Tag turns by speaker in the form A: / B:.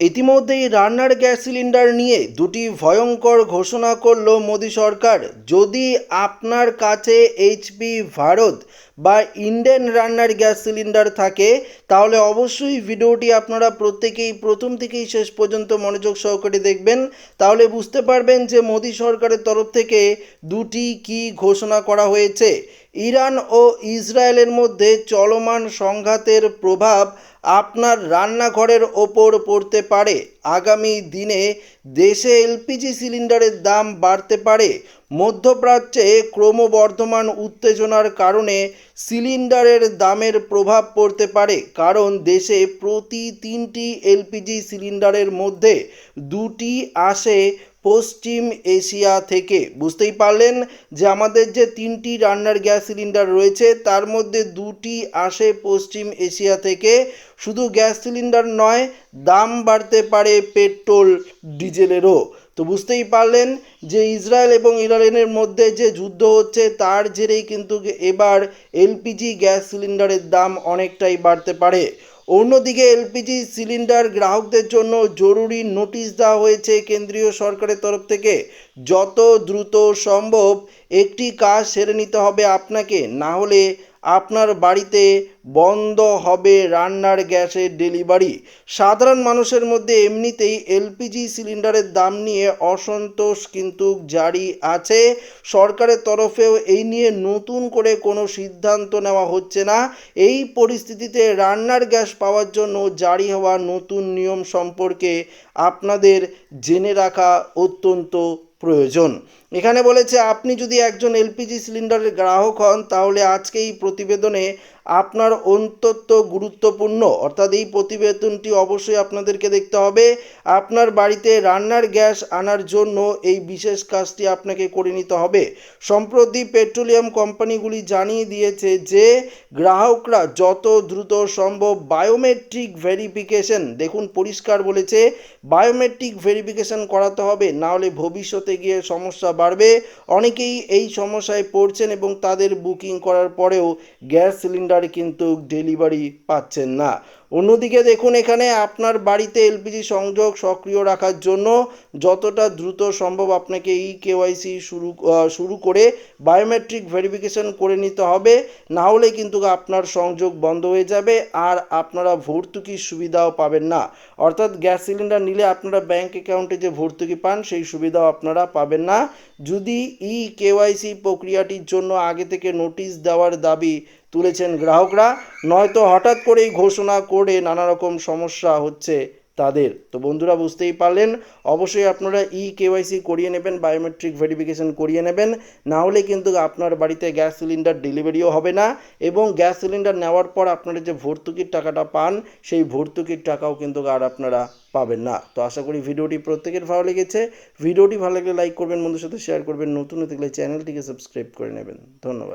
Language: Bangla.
A: ইতিমধ্যেই রান্নার গ্যাস সিলিন্ডার নিয়ে দুটি ভয়ঙ্কর ঘোষণা করল মোদী সরকার। যদি আপনার কাছে এইচপি ভারত বা ইন্ডেন রান্নার গ্যাস সিলিন্ডার থাকে, তাহলে অবশ্যই ভিডিওটি আপনারা প্রত্যেকেই প্রথম থেকেই শেষ পর্যন্ত মনোযোগ সহকারে দেখবেন। তাহলে বুঝতে পারবেন যে মোদী সরকারের তরফ থেকে দুটি কি ঘোষণা করা হয়েছে। ইরান ও ইসরায়েলের মধ্যে চলমান সংঘাতের প্রভাব আপনার রান্নাঘরের ওপর পড়তে পারে। আগামী দিনে দেশে এলপিজি সিলিন্ডারের দাম বাড়তে পারে। মধ্যপ্রাচ্যে ক্রমবর্ধমান উত্তেজনার কারণে সিলিন্ডারের দামের প্রভাব পড়তে পারে, কারণ দেশে প্রতি তিনটি এলপিজি সিলিন্ডারের মধ্যে দুটি আসে পশ্চিম এশিয়া থেকে। বুঝতেই পারলেন যে আমাদের যে তিনটি রান্নার গ্যাস সিলিন্ডার রয়েছে, তার মধ্যে দুটি আসে পশ্চিম এশিয়া থেকে। শুধু গ্যাস সিলিন্ডার নয়, দাম বাড়তে পারে পেট্রোল, ডিজেলেরও। তো বুঝতেই পারলেন যে ইসরায়েল এবং ইরানের মধ্যে যে যুদ্ধ হচ্ছে, তার জেরেই কিন্তু এবার এলপিজি গ্যাস সিলিন্ডারের দাম অনেকটাই বাড়তে পারে। অন্যদিকে এলপিজি সিলিন্ডার গ্রাহকদের জন্য জরুরি নোটিশ দেওয়া হয়েছে কেন্দ্রীয় সরকারের তরফ থেকে। যত দ্রুত সম্ভব একটি কাজ সেরে নিতে হবে আপনাকে, না হলে আপনার বাড়িতে বন্ধ হবে রান্নার গ্যাসের ডেলিভারি। সাধারণ মানুষের মধ্যে এমনিতেই এলপিজি সিলিন্ডারের দাম নিয়ে অসন্তোষ কিন্তু জারি আছে। সরকারের তরফেও এই নিয়ে নতুন করে কোনো সিদ্ধান্ত নেওয়া হচ্ছে না। এই পরিস্থিতিতে রান্নার গ্যাস পাওয়ার জন্য জারি হওয়া নতুন নিয়ম সম্পর্কে আপনাদের জেনে রাখা অত্যন্ত প্রয়োজন। এখানে বলেছে, আপনি যদি একজন এলপিজি সিলিন্ডারের গ্রাহক হন, তাহলে আজকে এই প্রতিবেদনে আপনার অন্তত গুরুত্বপূর্ণ, অর্থাৎ এই প্রতিবেদনটি অবশ্যই আপনাদেরকে দেখতে হবে, আপনার বাড়িতে রান্নার গ্যাস আনার জন্য এই বিশেষ কাজটি আপনাকে করে নিতে হবে। সম্প্রতি পেট্রোলিয়াম কোম্পানিগুলি জানিয়ে দিয়েছে যে, গ্রাহকরা যত দ্রুত সম্ভব বায়োমেট্রিক ভেরিফিকেশন, দেখুন পরিষ্কার বলেছে, বায়োমেট্রিক ভেরিফিকেশন করাতে হবে নাহলে ভবিষ্যতে গিয়ে সমস্যা বাড়বে। অনেকেই এই সমস্যায় পড়ছেন এবং তাদের বুকিং করার পরেও গ্যাস সিলিন্ডার কিন্তু ডেলিভারি পাচ্ছেন না। অন্যদিকে দেখুন, এখানে আপনার বাড়িতে এলপিজি সংযোগ সক্রিয় রাখার জন্য যতটা দ্রুত সম্ভব আপনাকে ই কেওয়াইসি শুরু শুরু করে বায়োমেট্রিক ভেরিফিকেশন করে নিতে হবে। না হলে কিন্তু আপনার সংযোগ বন্ধ হয়ে যাবে আর আপনারা ভর্তুকির সুবিধাও পাবেন না। অর্থাৎ গ্যাস সিলিন্ডার নিলে আপনারা ব্যাংক অ্যাকাউন্টে যে ভর্তুকি পান, সেই সুবিধাও আপনারা পাবেন না। যদি ই কেওয়াইসি প্রক্রিয়াটির জন্য আগে থেকে নোটিশ দেওয়ার দাবি তুলেছেন গ্রাহকরা। নয়তো হঠাৎ করেই ঘোষণা করে নানা রকম সমস্যা হচ্ছে তাদের। তো বন্ধুরা, বুঝতেই পারলেন। অবশ্যই আপনারা ই কেওয়াইসি করিয়ে নেবেন, বায়োমেট্রিক ভেরিফিকেশন করিয়ে নেবেন। না হলে কিন্তু আপনার বাড়িতে গ্যাস সিলিন্ডার ডেলিভারিও হবে না এবং গ্যাস সিলিন্ডার নেওয়ার পর আপনারা যে ভর্তুকির টাকাটা পান, সেই ভর্তুকির টাকাও কিন্তু আর আপনারা পাবেন না। তো আশা করি ভিডিওটি প্রত্যেকের ভালো লেগেছে। ভিডিওটি ভালো লাগলে লাইক করবেন বন্ধুর সাথে শেয়ার করবেন। নতুন গেলে চ্যানেলটিকে সাবস্ক্রাইব করে নেবেন। ধন্যবাদ।